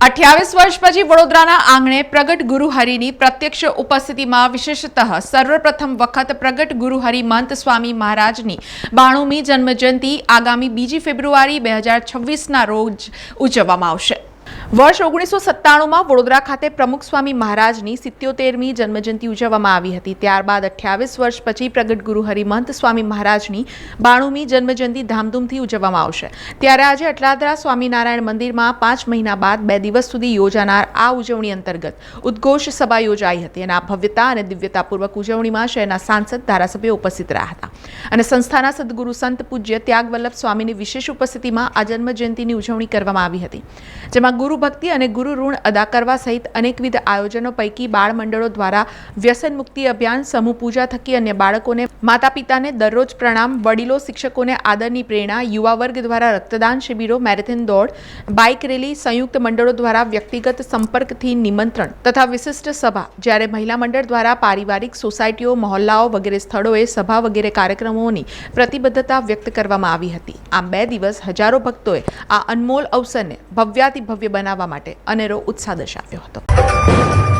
અઠ્યાવીસ વર્ષ પછી વડોદરાના આંગણે પ્રગટ ગુરુહરિની પ્રત્યક્ષ ઉપસ્થિતિમાં વિશેષતઃ સર્વપ્રથમ વખત પ્રગટ ગુરુહરિ મંત સ્વામી મહારાજની બાણુમી જન્મજયંતિ આગામી બીજી ફેબ્રુઆરી બે હજાર છવ્વીસના રોજ ઉજવવામાં આવશે. વર્ષ ઓગણીસો સત્તાણુંમાં વડોદરા ખાતે પ્રમુખ સ્વામી મહારાજની સિત્યોતેરમી જન્મજયંતિ ઉજવવામાં આવી હતી. ત્યારબાદ અઠ્યાવીસ વર્ષ પછી પ્રગટ ગુરુ હરિમંત સ્વામી મહારાજની બાણુમી જન્મજયંતિ ધામધૂમથી ઉજવવામાં આવશે. ત્યારે આજે અટલાદરા સ્વામિનારાયણ મંદિરમાં પાંચ મહિના બાદ બે દિવસ સુધી યોજાનાર આ ઉજવણી અંતર્ગત ઉદ્ઘોષ સભા યોજાઈ હતી અને આ ભવ્યતા અને દિવ્યતાપૂર્વક ઉજવણીમાં શહેરના સાંસદ ધારાસભ્યો ઉપસ્થિત રહ્યા હતા. અને સંસ્થાના સદગુરુ સંત પૂજ્ય ત્યાગવલ્લભ સ્વામીની વિશેષ ઉપસ્થિતિમાં આ જન્મ જયંતિની ઉજવણી કરવામાં આવી હતી, જેમાં ગુરુ ભક્તિ અને ગુરુ ઋણ અદા કરવા સહિત અનેકવિધ આયોજનો પૈકી બાળ મંડળો દ્વારા વ્યસન મુક્તિ અભિયાન, સમૂહ પૂજા થકી અન્ય બાળકોને માતા પિતાને દરરોજ પ્રણામ, વડીલો, શિક્ષકોને આદરની પ્રેરણા, યુવા વર્ગ દ્વારા રક્તદાન શિબિરો, મેરેથોન દોડ, બાઇક રેલી, સંયુક્ત મંડળો દ્વારા વ્યક્તિગત સંપર્કથી નિમંત્રણ તથા વિશિષ્ટ સભા, જ્યારે મહિલા મંડળ દ્વારા પારિવારિક સોસાયટીઓ, મહોલ્લાઓ વગેરે સ્થળોએ સભા વગેરે કાર્યક્રમોની પ્રતિબદ્ધતા વ્યક્ત કરવામાં આવી હતી. આમ બે દિવસ હજારો ભક્તોએ આ અનમોલ અવસરને ભવ્યાતિ ભવ્ય બનાવવા માટે અનેરો ઉત્સાહ દર્શાવ્યો હતો.